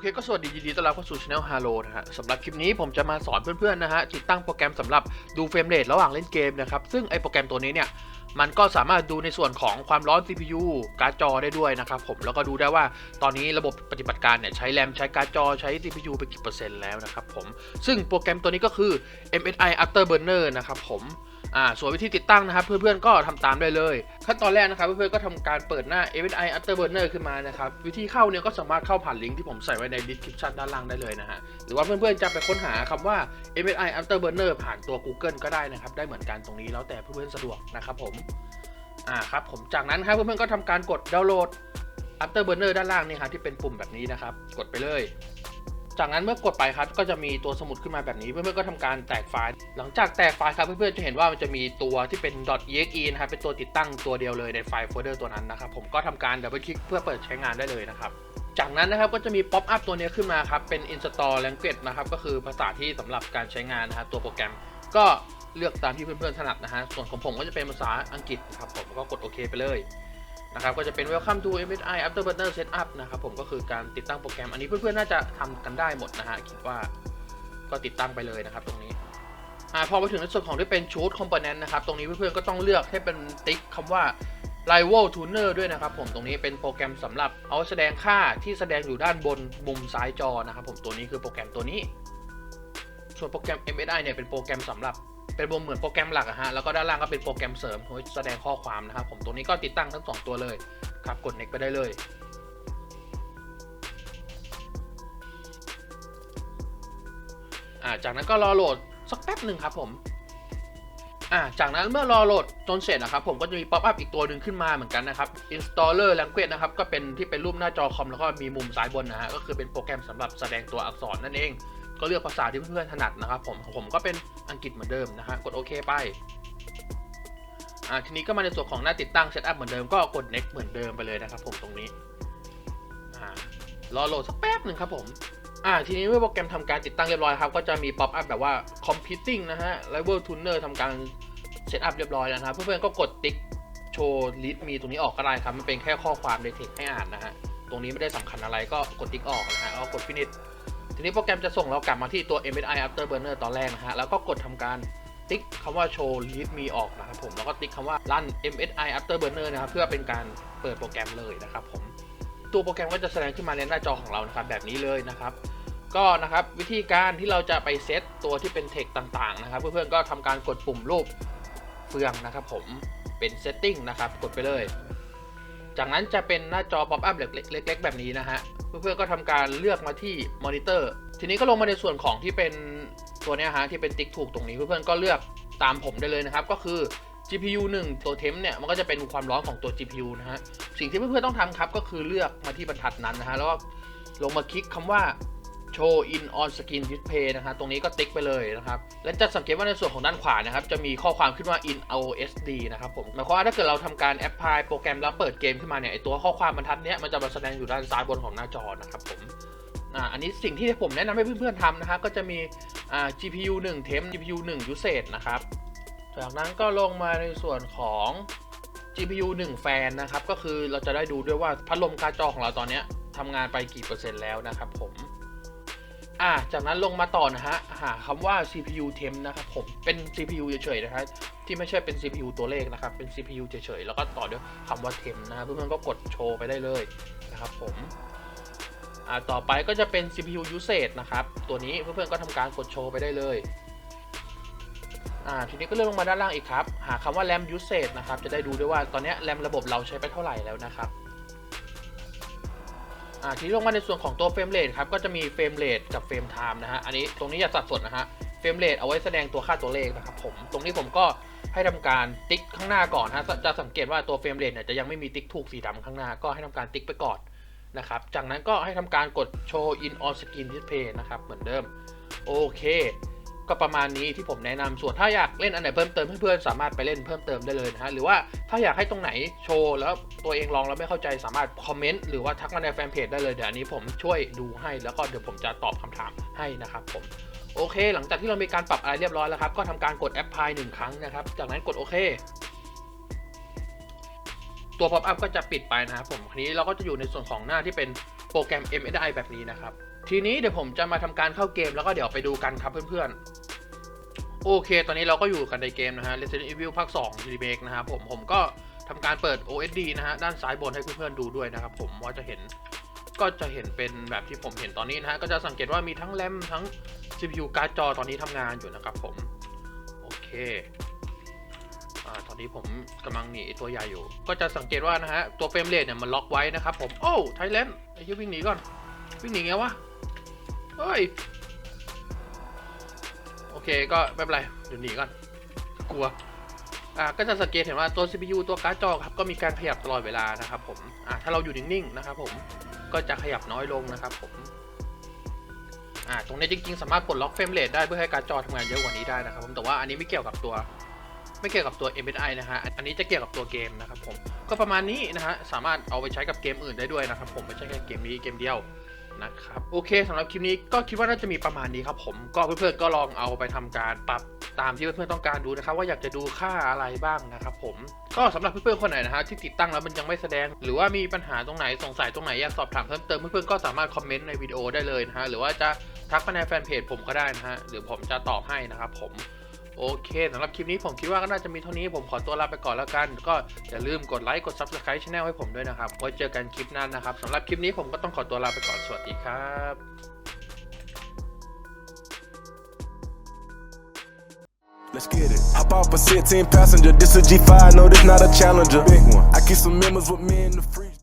อเคก็สวัสดียินดีต้อนรับเข้าสู่ช anel Halo นะฮะสำหรับคลิปนี้ผมจะมาสอนเพื่อนๆนะฮะติดตั้งโปรแกรมสำหรับดูเฟรมเรทระหว่างเล่นเกมนะครับซึ่งไอโปรแกรมตัวนี้เนี่ยมันก็สามารถดูในส่วนของความร้อน CPU การ์ดจอได้ด้วยนะครับผมแล้วก็ดูได้ว่าตอนนี้ระบบปฏิบัติการเนี่ยใช้แรมใช้การ์ดจอใช้ CPU ไปกี่เปอร์เซ็นต์แล้วนะครับผมซึ่งโปรแกรมตัวนี้ก็คือ MSI Afterburner นะครับผม อ่าส่วนวิธีติดตั้งนะครับ เพื่อนๆก็ทำตามได้เลย ขั้นตอนแรกนะครับ เพื่อนๆก็ทำการเปิดหน้า MSI Afterburner ขึ้นมานะครับ วิธีเข้าเนี่ยก็สามารถเข้าผ่านลิงก์ที่ผมใส่ไว้ใน description ด้านล่างได้เลยนะฮะหรือว่าเพื่อนๆจะไปค้นหาคำว่า MSI Afterburner ผ่านตัว Google ก็ได้นะครับ ได้เหมือนกันตรงนี้แล้วแต่เพื่อนๆสะดวกนะครับผมอ่าครับผมจากนั้นครับเพื่อนๆก็ทำการกดดาวน์โหลด Afterburner ด้านล่างนี่ครับที่เป็นปุ่มแบบนี้นะครับกดไปเลย จากนั้นเมื่อกดไปครับก็จะมีตัวสมุดขึ้นมาแบบนี้เพื่อนๆก็ทำการแตกไฟล์ หลังจากแตกไฟล์ครับเพื่อนๆจะเห็นว่ามันจะมีตัวที่เป็น .exe นะครับเป็นตัวติดตั้งตัวเดียวเลยในไฟล์โฟลเดอร์ตัวนั้นนะครับผมก็ทำการดับเบิลคลิกเพื่อเปิดใช้งานได้เลยนะครับจากนั้นนะครับก็จะมีป๊อปอัพตัวนี้ขึ้นมาครับเป็น install language นะครับก็คือภาษาที่สำหรับการใช้งานนะครับตัวโปรแกรมก็เลือกตามที่เพื่อนๆถนัดนะฮะส่วนของผมก็จะเป็นภาษาอังกฤษนะครับผมก็กดโอเคไปเลย นะครับก็จะเป็น Welcome to MSI Afterburner Setup นะครับผมก็คือการติดตั้งโปรแกรม อันนี้เพื่อนๆน่าจะทำกันได้หมดนะฮะคิดว่าก็ติดตั้งไปเลยนะครับตรงนี้อ่าพอไปถึงในส่วนของที่เป็นชุด Component นะครับตรงนี้เพื่อนๆก็ต้องเลือกให้เป็นติ๊กคำว่า Rival Tuner ด้วยนะครับผมตรงนี้เป็นโปรแกรมสำหรับเอาแสดงค่าที่แสดงอยู่ด้านบนมุมซ้ายจอนะครับผมตัวนี้คือโปรแกรมตัวนี้ ส่วนโปรแกรม MSI เนี่ยเป็นโปรแกรมสำหรับ เป็นเหมือนโปรแกรมหลักอะฮะแล้วก็ด้านล่างก็เป็นโปรแกรมเสริมแสดงข้อความนะครับผมตรงนี้ก็ติดตั้งทั้ง 2 ตัวเลยครับกด next ไปได้เลยจากนั้นก็รอโหลดสักแป๊บหนึ่งครับผมอ่าจากนั้นเมื่อรอโหลดจนเสร็จนะครับผมก็จะมีป๊อปอัพอีกตัวหนึ่งขึ้นมาเหมือนกันนะครับ installer language นะครับก็เป็นที่เป็นรูปหน้าจอคอมแล้วก็มีมุมซ้ายบนนะฮะก็คือเป็นโปรแกรมสำหรับแสดงตัวอักษรนั่นเอง ก็เลือกภาษาที่เพื่อนๆถนัดนะครับผมผมก็เป็นอังกฤษเหมือนเดิมนะฮะกดโอเคไปอ่าทีนี้ก็มาในส่วนของหน้าติดตั้งเซตอัพเหมือนเดิมก็กด next เหมือนเดิมไปเลยนะครับผมตรงนี้อ่ารอโหลดสักแป๊บหนึ่งครับผมอ่าทีนี้เมื่อโปรแกรมทำการติดตั้งเรียบร้อยครับก็จะมีป๊อปอัพแบบว่า computing นะฮะ level tuner ทำการเซตอัพเรียบร้อยแล้วนะครับเพื่อนๆก็กดติ๊กโชว์ list มีตรงนี้ออกก็ได้ครับ มันเป็นแค่ข้อความในเทคให้อ่านนะฮะ ตรงนี้ไม่ได้สำคัญอะไรก็กดติ๊กออกนะฮะแล้วก็กด finish ทีนี้โปรแกรมจะส่งเรากลับมาที่ตัว MSI Afterburner ตอนแรกนะฮะ แล้วก็กดทำการติ๊กคำว่า show read me ออกนะครับผม แล้วก็ติ๊กคำว่า run MSI Afterburner นะครับเพื่อเป็นการเปิดโปรแกรมเลยนะครับผม ตัวโปรแกรมก็จะแสดงขึ้นมาในหน้าจอของเรานะครับแบบนี้เลยนะครับก็นะครับวิธีการที่เราจะไปเซตตัวที่เป็นเทคต่างๆนะครับ เพื่อนๆก็ทำการกดปุ่มรูปเฟืองนะครับผมเป็น setting นะครับกดไปเลย จากนั้นจะเป็นหน้าจอ pop up เล็กๆแบบนี้นะฮะ เพื่อนๆก็ทำการเลือกมาที่มอนิเตอร์ ทีนี้ก็ลงมาในส่วนของที่เป็นตัวนี้ฮะที่เป็นติ๊กถูกตรงนี้ เพื่อนๆก็เลือกตามผมได้เลยนะครับ ก็คือ GPU 1 ตัวเทมเนี่ยมันก็จะเป็นความร้อนของตัว GPU นะฮะ สิ่งที่เพื่อนๆต้องทำครับก็คือเลือกมาที่บรรทัดนั้นนะฮะแล้วก็ลงมาคลิกคำว่า show in on screen display นะฮะตรงนี้ก็ติ๊กไปเลยนะครับ และจะสังเกตว่าในส่วนของด้านขวานะครับ จะมีข้อความขึ้นว่า in OSD นะครับผมหมายความว่าถ้าเกิดเราทำการแอปพลายโปรแกรมแล้วเปิดเกมขึ้นมาเนี่ยไอตัวข้อความบรรทัดเนี้ยมันจะมาแสดงอยู่ด้านซ้ายบนของหน้าจอนะครับผมอ่าอันนี้สิ่งที่ผมแนะนำให้เพื่อนๆทำนะฮะก็จะมีอ่า GPU 1 temp GPU 1 usage นะครับจากนั้นก็ลงมาในส่วนของ GPU 1 แฟนนะครับ ก็คือเราจะได้ดูด้วยว่าพัดลมการ์ดจอของเราตอนนี้ทำงานไปกี่เปอร์เซ็นต์แล้วนะครับผม อ่าจากนั้นลงมาต่อนะฮะ หาคำว่า CPU temp นะครับผม เป็น CPU เฉยๆนะฮะที่ไม่ใช่เป็น CPU ตัวเลขนะครับ เป็น CPU เฉยๆ แล้วก็ต่อด้วยคำว่า temp นะครับเพื่อนๆก็กดโชว์ไปได้เลยนะครับผมอ่าต่อไปก็จะเป็น CPU usage นะครับ ตัวนี้เพื่อนๆก็ทำการกดโชว์ไปได้เลยอ่าทีนี้ก็เลื่อนลงมาด้านล่างอีกครับ หาคำว่า RAM usage นะครับ จะได้ดูด้วยว่าตอนนี้ RAM ระบบเราใช้ไปเท่าไหร่แล้วนะครับ อ่าทีนี้ลงมาในส่วนของตัวเฟรมเรทครับก็จะมีเฟรมเรทกับเฟรมไทม์นะฮะอันนี้ตรงนี้อย่าสับสนนะฮะเฟรมเรทเอาไว้แสดงตัวค่าตัวเลขนะครับผมตรงนี้ผมก็ให้ทำการติ๊กข้างหน้าก่อนฮะจะสังเกตว่าตัวเฟรมเรทเนี่ยจะยังไม่มีติ๊กถูกสีดำข้างหน้าก็ให้ทำการติ๊กไปก่อนนะครับจากนั้นก็ให้ทำการกด show in on screen display นะครับเหมือนเดิมโอเค ก็ประมาณนี้ที่ผมแนะนำส่วนถ้าอยากเล่นอันไหนเพิ่มเติมเพื่อนๆสามารถไปเล่นเพิ่มเติมได้เลยนะฮะหรือว่าถ้าอยากให้ตรงไหนโชว์แล้วตัวเองลองแล้วไม่เข้าใจสามารถคอมเมนต์หรือว่าทักมาในแฟนเพจได้เลยเดี๋ยวอันนี้ผมช่วยดูให้แล้วก็เดี๋ยวผมจะตอบคำถามให้นะครับผมโอเค หลังจากที่เรามีการปรับอะไรเรียบร้อยแล้วครับก็ทำการกดแอปพลายหนึ่งครั้งนะครับ จากนั้นกดโอเคตัว pop up ก็จะปิดไปนะครับผมทีนี้เราก็จะอยู่ในส่วนของหน้าที่เป็นโปรแกรม MSI แบบนี้นะครับ ทีนี้เดี๋ยวผมจะมาทำการเข้าเกมแล้วก็เดี๋ยวไปดูกันครับเพื่อนๆ โอเค ตอนนี้เราก็อยู่กันในเกมนะฮะ Resident Evil ภาค2 Remake นะครับผม ผมก็ทำการเปิด OSD นะฮะ ด้านซ้ายบนให้เพื่อนๆดูด้วยนะครับผมว่าจะเห็นก็จะเห็นเป็นแบบที่ผมเห็นตอนนี้นะฮะ ก็จะสังเกตว่ามีทั้งแรมทั้ง CPU การ์ดจอตอนนี้ทำงานอยู่นะครับผม โอเคอ่าตอนนี้ผมกำลังหนีตัวใหญ่อยู่ ก็จะสังเกตว่านะฮะ ตัวเฟรมเรทเนี่ยมันล็อกไว้นะครับผม โอ้ไทยแลนไอ้ที่วิ่งหนีก่อน วิ่งหนีไงวะ เฮ้ย โอเคก็ไม่เป็นไรเดี๋ยวหนีก่อน กลัว อ่าก็จะสังเกตเห็นว่าตัว CPU ตัวการ์ดจอครับก็มีการขยับตลอดเวลานะครับผม อ่าถ้าเราอยู่นิ่งๆนะครับผมก็จะขยับน้อยลงนะครับผม อ่าตรงนี้จริงๆ สามารถปลดล็อกเฟรมเรทได้เพื่อให้การ์ดจอทำงานเยอะกว่านี้ได้นะครับผมแต่ว่าอันนี้ไม่เกี่ยวกับตัวไม่เกี่ยวกับตัว MSI นะฮะ อันนี้จะเกี่ยวกับตัวเกมนะครับผม ก็ประมาณนี้นะฮะ สามารถเอาไปใช้กับเกมอื่นได้ด้วยนะครับผม ไม่ใช่แค่เกมนี้เกมเดียว นะครับโอเคสำหรับคลิปนี้ก็คิดว่าน่าจะมีประมาณนี้ครับผมก็เพื่อนๆก็ลองเอาไปทำการปรับตามที่เพื่อนๆต้องการดูนะครับ ว่าอยากจะดูค่าอะไรบ้างนะครับผมก็สำหรับเพื่อนๆคนไหนนะฮะที่ติดตั้งแล้วมันยังไม่แสดง หรือว่ามีปัญหาตรงไหนสงสัยตรงไหนอยากสอบถามเพิ่มเติมเพื่อนๆก็สามารถคอมเมนต์ในวิดีโอได้เลยนะฮะหรือว่าจะทักมาในแฟนเพจผมก็ได้นะฮะหรือผมจะตอบให้นะครับผม โอเคสำหรับคลิปนี้ผมคิดว่าก็น่าจะมีเท่านี้ผมขอตัวลาไปก่อนแล้วกัน ก็อย่าลืมกดไลค์กด Subscribe Channel ให้ผมด้วยนะครับไว้เจอกันคลิปหน้านะครับสำหรับคลิปนี้ผมก็ต้องขอตัวลาไปก่อนสวัสดีครับ Let's get it. Hop off a 16 passenger. This a G5. No, this not a challenger. Big one. I keep some members with me in the freezer.